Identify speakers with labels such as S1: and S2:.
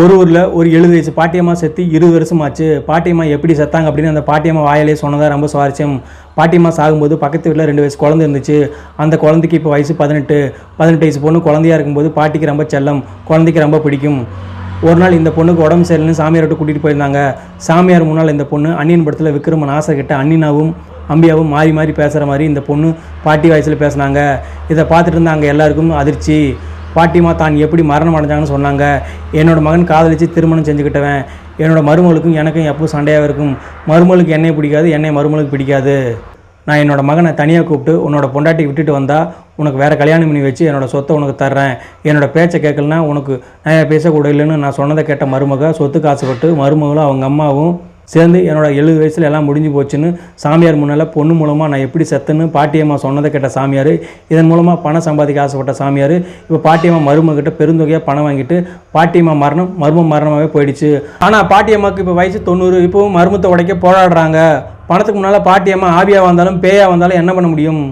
S1: ஒரு ஊரில் ஒரு எழுபது வயசு பாட்டியம்மா செத்து இருபது வருஷம் ஆச்சு பாட்டியம்மா எப்படி செத்தாங்க அப்படின்னு அந்த பாட்டியம்மா வாயிலே சொன்னதாக ரொம்ப சுவாரஸ்யம். பாட்டியம்மா சாகும்போது பக்கத்து வீட்டில் ரெண்டு வயசு குழந்தை இருந்துச்சு. அந்த குழந்தைக்கு இப்போ வயசு பதினெட்டு பதினெட்டு வயசு பொண்ணு குழந்தையா இருக்கும்போது பாட்டிக்கு ரொம்ப செல்லம் குழந்தைக்கு ரொம்ப பிடிக்கும். ஒரு நாள் இந்த பொண்ணுக்கு உடம்பு சரியில்லைன்னு சாமியார்கிட்ட கூட்டிகிட்டு போயிருந்தாங்க. சாமியார் முன்னால் இந்த பொண்ணு அன்னியன் படத்தில் விக்ரமன் ஆசை கிட்ட அண்ணினாவும் அம்பியாவும் மாறி மாறி பேசுகிற மாதிரி இந்த பொண்ணு பாட்டி வயசில் பேசுனாங்க. இதை பார்த்துட்டு இருந்தாங்க எல்லாருக்கும் அதிர்ச்சி. பாட்டிமா தான் எப்படி மரணம் அடைஞ்சாங்கன்னு சொன்னாங்க. என்னோட மகன் காதலிச்சு திருமணம் செஞ்சுக்கிட்டவன். என்னோட மருமகளுக்கும் எனக்கும் எப்போ சண்டையாக இருக்கும்? மருமகளுக்கு என்னை பிடிக்காது என்னை மருமகளுக்கு பிடிக்காது. நான் என்னோட மகனை தனியாக கூப்பிட்டு உன்னோட பொண்டாட்டி விட்டுட்டு வந்தால் உனக்கு வேறு கல்யாணம் பண்ணி வச்சு என்னோடய சொத்தை உனக்கு தர்றேன். என்னோட பேச்சை கேட்கலனா உனக்கு நான் பேசக்கூட இல்லைன்னு நான் சொன்னதை கேட்ட மருமக சொத்துக்கு ஆசைப்பட்டு மருமகளும் அவங்க அம்மாவும் சேர்ந்து என்னோட எழுபது வயசில் எல்லாம் முடிஞ்சு போச்சுன்னு சாமியார் முன்னால் பொண்ணு மூலமாக நான் எப்படி செத்துன்னு பாட்டியம்மா சொன்னதை கேட்ட சாமியார் இதன் மூலமாக பணம் சம்பாதிக்க ஆசைப்பட்ட சாமியார் இப்போ பாட்டியம்மா மருமகிட்ட பெருந்தொகையாக பணம் வாங்கிட்டு பாட்டியம்மா மரணம் மர்ம மரணமாகவே போயிடுச்சு. ஆனால் பாட்டியம்மாவுக்கு இப்போ வயசு தொண்ணூறு இப்போவும் மருமத்தை உடைக்க போராடுறாங்க. பணத்துக்கு முன்னால் பாட்டியம்மா ஆவியாக வந்தாலும் பேயாக வந்தாலும் என்ன பண்ண முடியும்?